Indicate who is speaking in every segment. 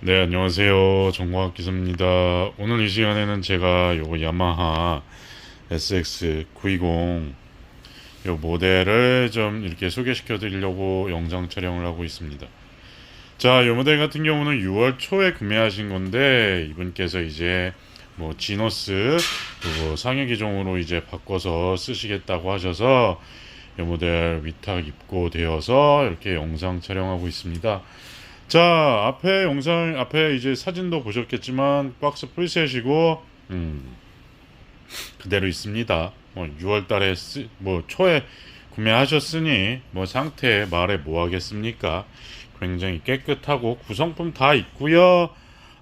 Speaker 1: 네, 안녕하세요. 정광학 기사입니다. 오늘 이 시간에는 제가 요거 야마하 SX920 요 모델을 좀 이렇게 소개시켜 드리려고 영상 촬영을 하고 있습니다. 자, 요 모델 같은 경우는 6월 초에 구매하신 건데 이분께서 이제 뭐 지너스 그리고 상해 기종으로 이제 바꿔서 쓰시겠다고 하셔서 요 모델 위탁 입고 되어서 이렇게 영상 촬영하고 있습니다. 자, 앞에 영상, 앞에 이제 사진도 보셨겠지만, 박스 프리셋이고, 음, 그대로 있습니다. 뭐, 6월 달에, 쓰, 뭐, 초에 구매하셨으니, 뭐, 상태 말해 뭐 하겠습니까? 굉장히 깨끗하고, 구성품 다 있고요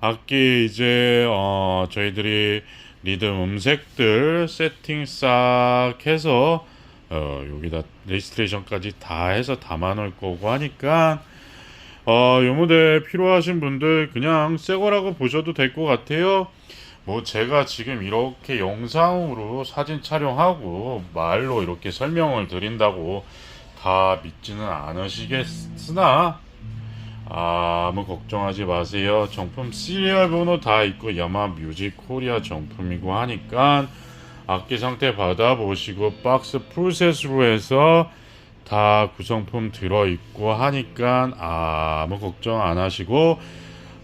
Speaker 1: 악기 이제, 어, 저희들이 리듬 음색들 세팅 싹 해서, 어, 여기다 레지스트레이션까지 다 해서 담아 놓을 거고 하니까, 어, 요 모델 필요하신 분들 그냥 새 거라고 보셔도 될 것 같아요. 뭐 제가 지금 이렇게 영상으로 사진 촬영하고 말로 이렇게 설명을 드린다고 다 믿지는 않으시겠으나 아무 걱정하지 마세요. 정품 시리얼 번호 다 있고 야마 뮤직 코리아 정품이고 하니까 악기 상태 받아보시고 박스 풀셋으로 해서 다 구성품 들어있고 하니까 아무 걱정 안 하시고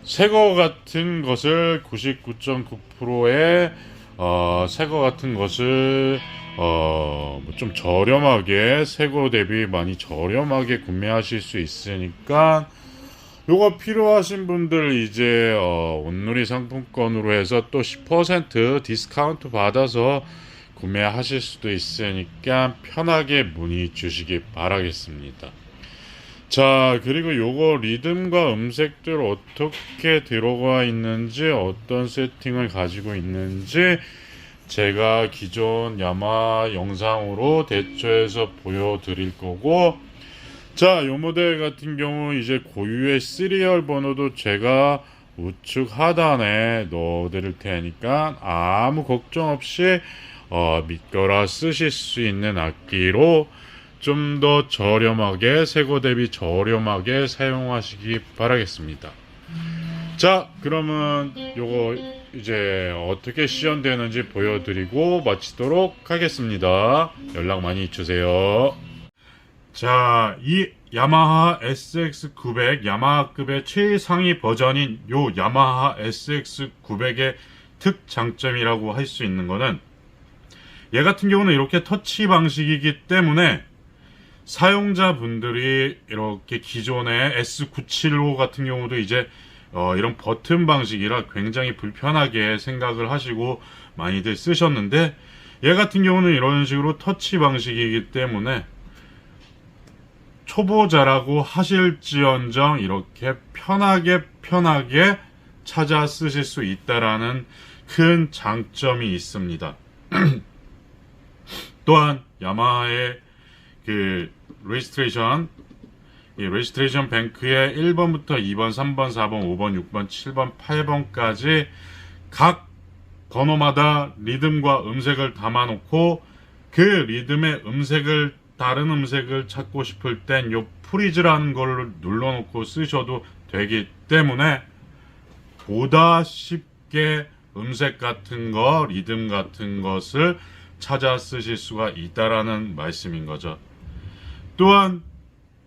Speaker 1: 새거 같은 것을 99.9%의 어, 새거 같은 것을 어, 뭐좀 저렴하게 새거 대비 많이 저렴하게 구매하실 수 있으니까 요거 필요하신 분들 이제 어, 온누리 상품권으로 해서 또 10% 디스카운트 받아서 구매하실 수도 있으니까 편하게 문의 주시기 바라겠습니다. 자, 그리고 요거 리듬과 음색들 어떻게 들어가 있는지, 어떤 세팅을 가지고 있는지, 제가 기존 야마 영상으로 대처해서 보여드릴 거고, 자, 요 모델 같은 경우 이제 고유의 시리얼 번호도 제가 우측 하단에 넣어드릴 테니까 아무 걱정 없이 어, 믿거라 쓰실 수 있는 악기로 좀 더 저렴하게 새거 대비 저렴하게 사용하시기 바라겠습니다. 자, 그러면 요거 이제 어떻게 시연되는지 보여드리고 마치도록 하겠습니다. 연락 많이 주세요. 자, 이 야마하 SX900 야마하급의 최상위 버전인 요 야마하 SX900의 특장점이라고 할 수 있는 거는 얘 같은 경우는 이렇게 터치 방식이기 때문에 사용자분들이 이렇게 기존의 S975 같은 경우도 이제 어, 이런 버튼 방식이라 굉장히 불편하게 생각을 하시고 많이들 쓰셨는데 얘 같은 경우는 이런 식으로 터치 방식이기 때문에 초보자라고 하실지언정 이렇게 편하게 편하게 찾아 쓰실 수 있다라는 큰 장점이 있습니다. 또한 야마하의 그 레지스트레이션 이 레지스트레이션 뱅크의 1번부터 2번, 3번, 4번, 5번, 6번, 7번, 8번까지 각 번호마다 리듬과 음색을 담아놓고 그 리듬의 음색을 다른 음색을 찾고 싶을 땐 요 프리즈라는 걸 눌러놓고 쓰셔도 되기 때문에 보다 쉽게 음색 같은 거, 리듬 같은 것을 찾아 쓰실 수가 있다라는 말씀인 거죠. 또한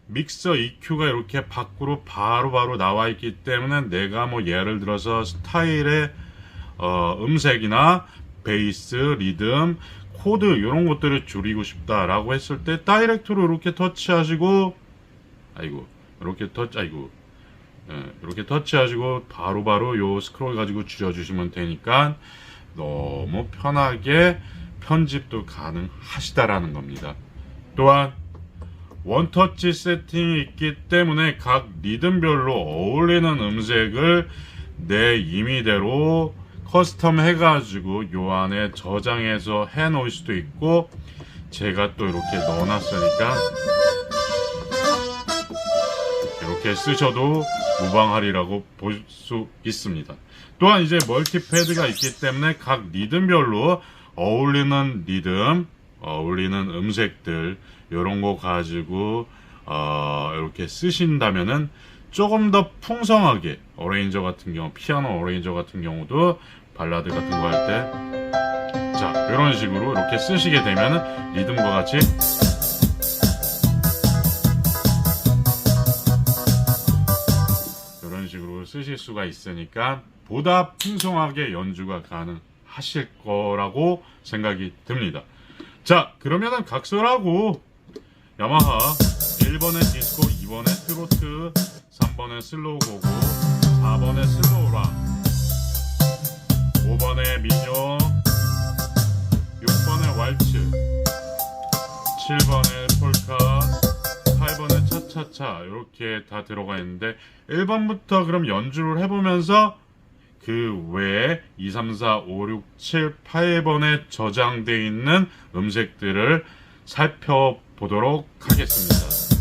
Speaker 1: 믹서 EQ가 이렇게 밖으로 바로바로 바로 나와 있기 때문에 내가 뭐 예를 들어서 스타일의 어, 음색이나 베이스, 리듬, 코드 이런 것들을 줄이고 싶다라고 했을 때 다이렉트로 이렇게 터치하시고 아이고 이렇게 터치 아이고 예, 이렇게 터치하시고 바로바로 요 스크롤 가지고 줄여주시면 되니까 너무 편하게 편집도 가능하시다라는 겁니다. 또한 원터치 세팅이 있기 때문에 각 리듬별로 어울리는 음색을 내 임의대로 커스텀 해가지고 요 안에 저장해서 해 놓을 수도 있고 제가 또 이렇게 넣어놨으니까 이렇게 쓰셔도 무방하리라고 볼 수 있습니다. 또한 이제 멀티패드가 있기 때문에 각 리듬별로 어울리는 리듬, 어울리는 음색들 이런 거 가지고 어, 이렇게 쓰신다면은 조금 더 풍성하게 어레인저 같은 경우 피아노 어레인저 같은 경우도 발라드 같은 거 할 때 자 이런 식으로 이렇게 쓰시게 되면 리듬과 같이 이런 식으로 쓰실 수가 있으니까 보다 풍성하게 연주가 가능 하실 거라고 생각이 듭니다. 자 그러면은 각설하고 야마하 1번에 디스코, 2번에 트로트, 3번에 슬로우 고고, 4번에 슬로우 락, 5번에 민요, 6번에 왈츠, 7번에 폴카, 8번에 차차차 이렇게 다 들어가 있는데 1번부터 그럼 연주를 해보면서 그 외에 2, 3, 4, 5, 6, 7, 8번에 저장되어 있는 음색들을 살펴보도록 하겠습니다.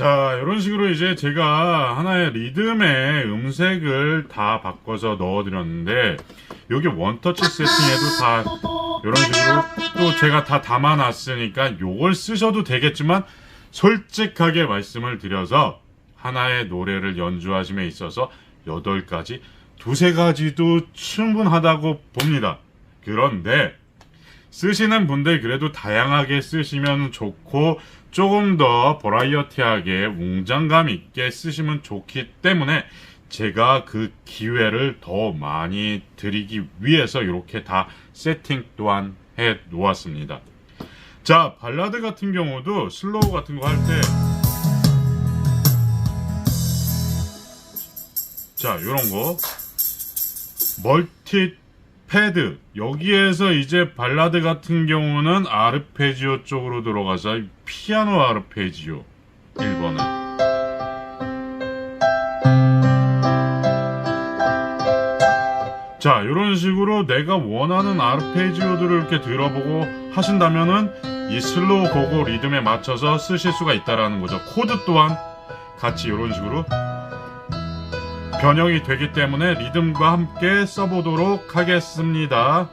Speaker 1: 자, 이런 식으로 이제 제가 하나의 리듬의 음색을 다 바꿔서 넣어 드렸는데, 여기 원터치 세팅에도 다 이런 식으로 또 제가 다 담아 놨으니까 요걸 쓰셔도 되겠지만, 솔직하게 말씀을 드려서 하나의 노래를 연주하심에 있어서 8가지, 두세 가지도 충분하다고 봅니다. 그런데, 쓰시는 분들 그래도 다양하게 쓰시면 좋고 조금 더 버라이어티하게 웅장감 있게 쓰시면 좋기 때문에 제가 그 기회를 더 많이 드리기 위해서 이렇게 다 세팅 또한 해 놓았습니다. 자, 발라드 같은 경우도 슬로우 같은 거 할 때 자, 요런 거 멀티 패드. 여기에서 이제 발라드 같은 경우는 아르페지오 쪽으로 들어가서 피아노 아르페지오 1번은. 자 이런 식으로 내가 원하는 아르페지오들을 이렇게 들어보고 하신다면은 이 슬로우 고고 리듬에 맞춰서 쓰실 수가 있다라는 거죠. 코드 또한 같이 이런 식으로 변형이 되기 때문에 리듬과 함께 써보도록 하겠습니다.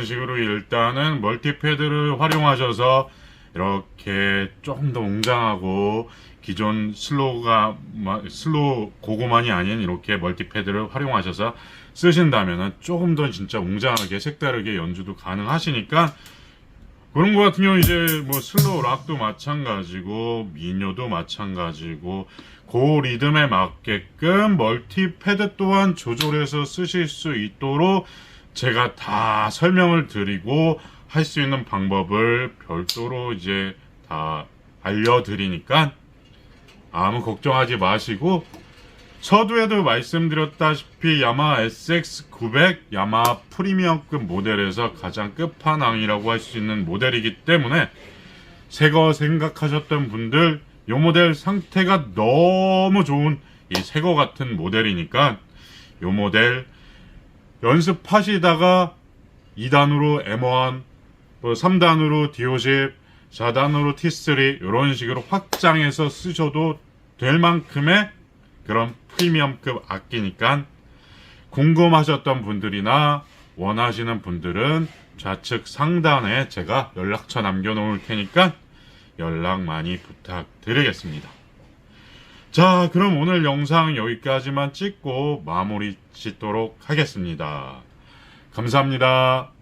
Speaker 1: 이런 식으로 일단은 멀티패드를 활용하셔서 이렇게 조금 더 웅장하고 기존 슬로우가 마- 슬로우 고고만이 아닌 이렇게 멀티패드를 활용하셔서 쓰신다면은 조금 더 진짜 웅장하게 색다르게 연주도 가능하시니까 그런 거 같은 경우 이제 뭐 슬로우 락도 마찬가지고 민요도 마찬가지고 그 리듬에 맞게끔 멀티 패드 또한 조절해서 쓰실 수 있도록 제가 다 설명을 드리고 할 수 있는 방법을 별도로 이제 다 알려드리니까 아무 걱정하지 마시고 서두에도 말씀드렸다시피 야마 SX900 야마 프리미엄급 모델에서 가장 끝판왕이라고 할 수 있는 모델이기 때문에 새거 생각하셨던 분들 이 모델 상태가 너무 좋은 이 새거 같은 모델이니까 이 모델 연습하시다가 2단으로 M1 뭐 3단으로 D50 4단으로 T3 이런 식으로 확장해서 쓰셔도 될 만큼의 그런 프리미엄급 악기니까 궁금하셨던 분들이나 원하시는 분들은 좌측 상단에 제가 연락처 남겨놓을 테니까 연락 많이 부탁드리겠습니다. 자, 그럼 오늘 영상 여기까지만 찍고 마무리 짓도록 하겠습니다. 감사합니다.